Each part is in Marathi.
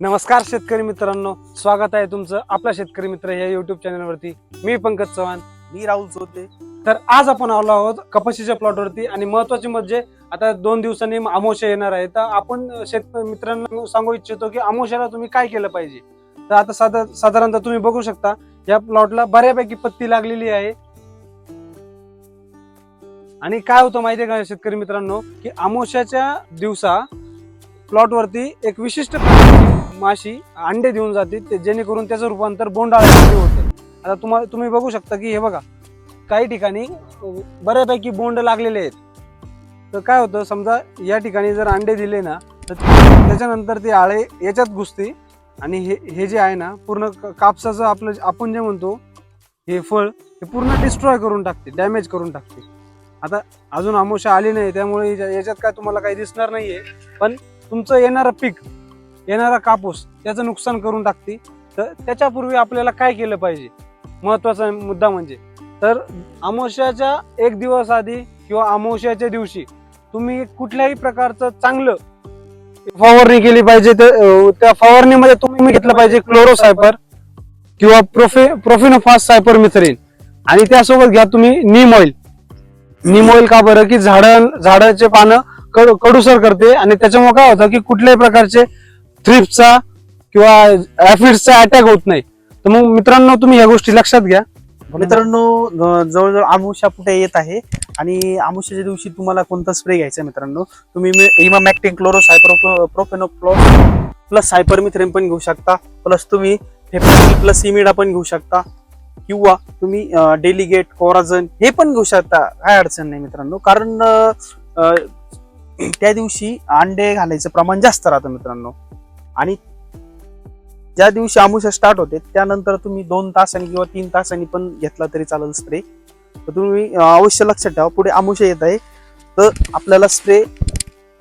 नमस्कार शेतकरी मित्रांनो स्वागत आहे तुमचं आपला शेतकरी मित्र या युट्यूब चॅनलवरती मी पंकज चव्हाण. मी राहुल चोते तर आज आपण आलो आहोत कपाशीच्या प्लॉटवरती आणि महत्वाची म्हणजे आता दोन दिवसांनी अमोशा येणार आहे. तर आपण शेतकरी मित्रांना सांगू इच्छितो की अमोशाला तुम्ही काय केलं पाहिजे? तर आता साधा साधारणतः तुम्ही बघू शकता या प्लॉटला बऱ्यापैकी पत्ती लागलेली आहे. आणि काय होतं माहितीये का शेतकरी मित्रांनो की अमोशाच्या दिवसा प्लॉट वरती एक विशिष्ट माशी अंडे देऊन जाते ते जेणेकरून त्याचं रूपांतर बोंडाळ्यामध्ये होतं. आता तुम्हाला तुम्ही बघू शकता की हे बघा काही ठिकाणी बऱ्यापैकी बोंड लागलेले आहेत. तर काय होतं समजा या ठिकाणी जर अंडे दिले ना तर त्याच्यानंतर ते आळे याच्यात घुसते आणि हे हे जे आहे ना पूर्ण कापसाचं आपलं आपण जे म्हणतो हे फळ हे पूर्ण डिस्ट्रॉय करून टाकते डॅमेज करून टाकते आता अजून आमोशा आली नाही त्यामुळे याच्या- याच्यात काय तुम्हाला काही दिसणार नाहीये पण तुमचं येणारं पीक येणारा कापूस त्याचं नुकसान करून टाकते. तर त्याच्यापूर्वी आपल्याला काय केलं पाहिजे? महत्त्वाचा मुद्दा म्हणजे तर अमावश्याच्या एक दिवस आधी किंवा अमावश्याच्या दिवशी तुम्ही कुठल्याही प्रकारचं चांगलं फवारणी केली पाहिजे. तर त्या फवारणीमध्ये तुम्ही घेतलं पाहिजे क्लोरोसायपर किंवा प्रोफे प्रोफिनोफास सायपर मिथरीन आणि त्यासोबत घ्या तुम्ही नीम ऑइल नीम ऑइल का बरं? की झाड झाडाचे पानं कडू कडूसर करते. आणि त्याच्यामुळे काय होतं की कुठल्याही प्रकारचे थ्रिप्सचा किंवा ऍफिड्सचा अटॅक होत नाही. तर मग मित्रांनो तुम्ही या गोष्टी लक्षात घ्या. मित्रांनो जवळजवळ आमुषा कुठे येत आहे. आणि आमुषाच्या दिवशी तुम्हाला कोणता स्प्रे घ्यायचा आहे मित्रांनो? तुम्ही इमा मॅक्टिन क्लोरो सायपर प्रोफेनो प्लस सायपरमिथ्रेन पण घेऊ शकता. प्लस तुम्ही प्लस इमिडा पण घेऊ शकता. किंवा तुम्ही डेलिगेट कोराझन हे पण घेऊ शकता. काय अडचण नाही मित्रांनो. कारण त्या दिवशी अंडे घालायचं प्रमाण जास्त राहतं मित्रांनो. आणि ज्या दिवशी आमुषा स्टार्ट होते त्यानंतर तुम्ही दोन तासांनी किंवा तीन तासांनी पण घेतला तरी चालेल स्प्रे तर तुम्ही अवश्य लक्षात ठेवा पुढे आमुषा येत आहे. तर आपल्याला स्प्रे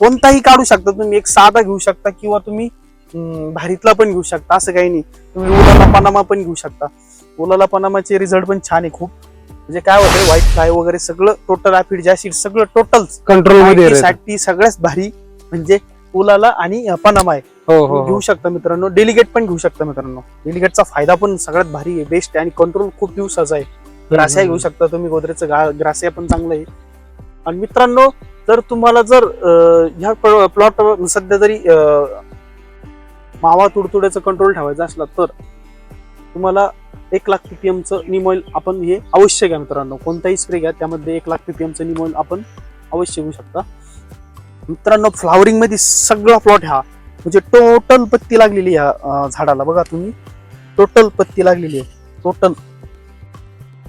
कोणताही काढू शकता तुम्ही एक साधा घेऊ शकता किंवा तुम्ही भारीतला पण घेऊ शकता असं काही नाही. तुम्ही उलाला पनामा पण घेऊ शकता. उलाला पनामाचे रिझल्ट पण छान आहे खूप. म्हणजे काय होतं व्हाईट फ्लाय वगैरे सगळं टोटल ऍफिड जॅसिड सगळं टोटल कंट्रोल. साठी सगळ्यात भारी म्हणजे उलाला आणि पनामा आहे. हो हो घेऊ हो. शकता मित्रांनो. डेलिगेट पण घेऊ शकता मित्रांनो. डेलिगेटचा फायदा पण सगळ्यात भारी आहे. बेस्ट आहे आणि कंट्रोल खूप दिवसाचा आहे. ग्रासिया घेऊ शकता तुम्ही. गोदरेजचं गा- ग्रासिया पण चांगलं आहे. आणि मित्रांनो जर तुम्हाला जर ह्या प्लॉट सध्या जरी मावा तुडतुड्याचं कंट्रोल ठेवायचं असला तर तुम्हाला एक लाख पीपीएमचं निम ऑइल आपण हे अवश्य घ्या मित्रांनो. कोणताही स्प्रे घ्या त्यामध्ये एक लाख पीपीएमचं निम ऑइल आपण अवश्य घेऊ शकता. मित्रांनो फ्लावरिंगमध्ये सगळा प्लॉट हा म्हणजे टोटल पत्ती लागलेली या अं, झाडाला. बघा तुम्ही. टोटल पत्ती लागलेली आहे. टोटल.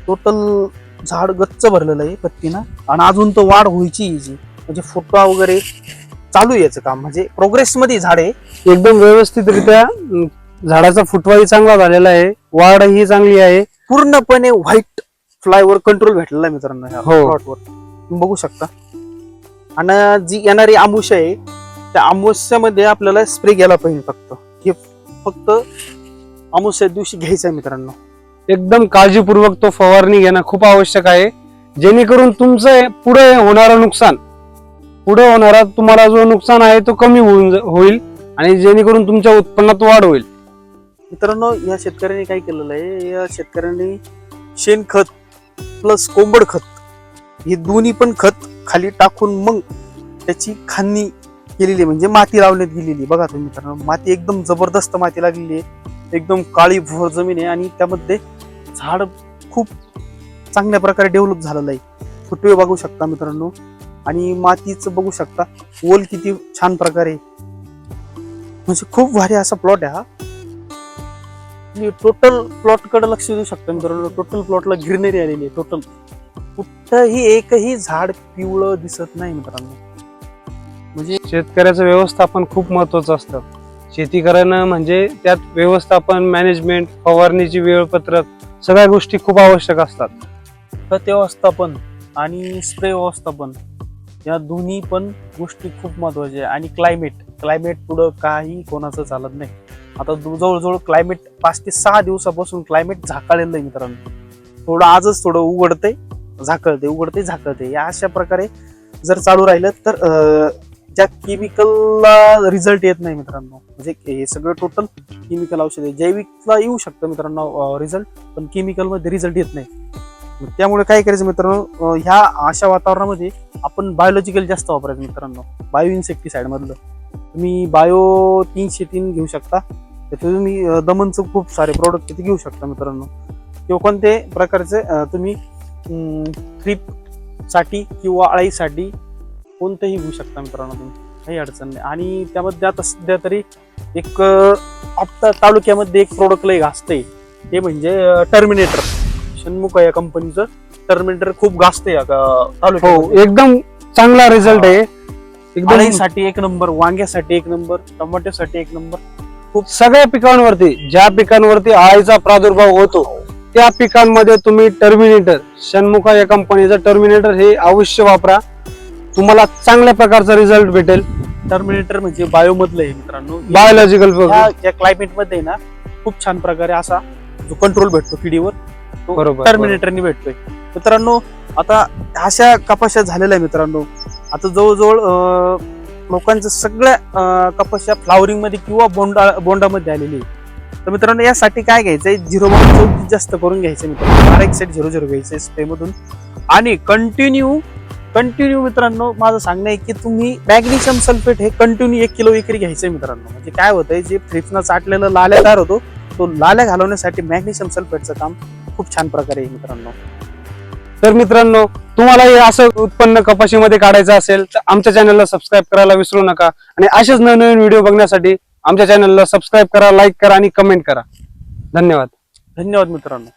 टोटल झाड गच्च भरलेलं आहे पत्तीनं. आणि अजून तो वाढ व्हायची याची म्हणजे फुटवा वगैरे चालू आहे याचं काम. म्हणजे प्रोग्रेस मध्ये झाड आहे. एकदम व्यवस्थितरित्या झाडाचा फुटवाही चांगला झालेला आहे. वाढ ही चांगली आहे. पूर्णपणे व्हाईट फ्लायवर कंट्रोल भेटलेला आहे मित्रांनो ह्या हो. प्लॉटवर तुम्ही बघू शकता. आणि जी येणारी आमुष्य आहे त्या आमुष्यामध्ये आपल्याला स्प्रे घ्यायला पाहिजे फक्त. हे फक्त आमुष्या दिवशी घ्यायचं आहे मित्रांनो. एकदम काळजीपूर्वक तो फवारणी घेणं खूप आवश्यक आहे. जेणेकरून तुमचं पुढे होणारं नुकसान पुढे होणारा तुम्हाला जो नुकसान आहे तो कमी होऊन होईल आणि जेणेकरून तुमच्या उत्पन्नात वाढ होईल. मित्रांनो या शेतकऱ्यांनी काय केलेलं आहे? या शेतकऱ्यांनी शेणखत प्लस कोंबड खत हे दोन्ही पण खत खाली टाकून मग त्याची खांनी केलेली आहे. म्हणजे माती लावण्यात गेलेली बघा तुम्ही मित्रांनो माती एकदम जबरदस्त माती लागलेली आहे. एकदम काळी भोर जमीन आहे आणि त्यामध्ये झाड खूप चांगल्या प्रकारे डेव्हलप झालेलं आहे. फुटवे बघू शकता मित्रांनो. आणि मातीचं बघू शकता ओल किती छान प्रकारे म्हणजे खूप भारी असा प्लॉट आहे हा. मी टोटल प्लॉटकडे लक्ष देऊ शकता मित्रांनो. टोटल प्लॉटला ग्रीनरी आलेली आहे. टोटल कुठंही एकही झाड पिवळं दिसत नाही मित्रांनो. म्हणजे शेतकऱ्याचं व्यवस्थापन खूप महत्वाचं असतं. शेती करणं म्हणजे त्यात व्यवस्थापन मॅनेजमेंट फवारणीची वेळपत्रक सगळ्या गोष्टी खूप आवश्यक असतात. खत व्यवस्थापन आणि स्प्रे व्यवस्थापन या दोन्ही पण गोष्टी खूप महत्त्वाच्या आहे. आणि क्लायमेट क्लायमेट पुढं काही कोणाचं चालत नाही. आता जवळजवळ क्लायमेट पाच ते सहा दिवसापासून क्लायमेट झाकाळलेलं आहे मित्रांनो. थोडं आजच थोडं उघडते झाकळते उघडते झाकळते या अशा प्रकारे जर चालू राहिलं तर अं, ज्या केमिकलला रिझल्ट येत नाही मित्रांनो. म्हणजे हे सगळं टोटल केमिकल औषध आहे. जैविकला येऊ शकतं मित्रांनो रिझल्ट पण केमिकलमध्ये रिझल्ट येत नाही. त्यामुळे काय करायचं मित्रांनो ह्या अशा वातावरणामध्ये आपण बायोलॉजिकल जास्त वापरायचं मित्रांनो. बायो इन्सेक्टिसाइड मधलं. तुम्ही बायो तीनशे तीन घेऊ शकता. त्याच्यात तुम्ही दमनचं खूप सारे प्रोडक्ट तिथे घेऊ शकता मित्रांनो. किंवा कोणते प्रकारचे तुम्ही थ्रीपसाठी किंवा अळाईसाठी कोणतंही घेऊ शकता मित्रांनो तुम्ही. काही अडचण नाही. आणि त्यामध्ये आता सध्या तरी एक आता तालुक्यामध्ये एक प्रोडक्ट लय गाजतंय ते म्हणजे टर्मिनेटर षण्मुख या कंपनीचं टर्मिनेटर खूप गाजतंय या गा- हो तालुक्यामध्ये. एकदम चांगला रिझल्ट आहे. एकदम अळईसाठी एक नंबर वांग्यासाठी एक नंबर टमाट्यासाठी एक नंबर सगळ्या पिकांवरती ज्या पिकांवरती आळीचा प्रादुर्भाव होतो त्या पिकांमध्ये तुम्ही टर्मिनेटर षण्मुखा या कंपनीचं टर्मिनेटर हे अवश्य वापरा. तुम्हाला चांगल्या प्रकारचा रिझल्ट भेटेल. टर्मिनेटर म्हणजे बायो मधलं आहे मित्रांनो. बायोलॉजिकल या या क्लायमेटमध्ये ना खूप छान प्रकारे असा जो कंट्रोल भेटतो किडीवर तो बरोबर, टर्मिनेटरनी भेटतोय. मित्रांनो आता अशा कपाशा झालेल्या आहे मित्रांनो. आता जवळजवळ अं, लोकांचं सगळ्या कपाशा फ्लावरिंगमध्ये किंवा बोंडा बोंडामध्ये आलेली आहे तर मित्रांनो यासाठी काय घ्यायचंय? झिरो जास्त करून घ्यायचं मित्रांनो. आर एक्स झिरो झिरो घ्यायचंय स्प्रे मधून. आणि कंटिन्यू कंटिन्यू मित्रांनो माझं सांगणं आहे की तुम्ही मॅग्नेशियम सल्फेट हे कंटिन्यू एक किलो एकरी घ्यायचंय मित्रांनो. म्हणजे काय होतंय जे फ्रिजनं चाटलेलं लाल्या तयार होतो तो लाल्या घालवण्यासाठी मॅग्नेशियम सल्फेटचं काम खूप छान प्रकारे आहे मित्रांनो. तर मित्रांनो तुम्हाला हे असं उत्पन्न कपाशीमध्ये काढायचं असेल तर आमच्या चॅनलला सबस्क्राईब करायला विसरू नका. आणि असेच नवनवीन व्हिडिओ बघण्यासाठी आमच्या चॅनलला सबस्क्राईब करा लाईक करा आणि कमेंट करा. धन्यवाद. धन्यवाद मित्रांनो.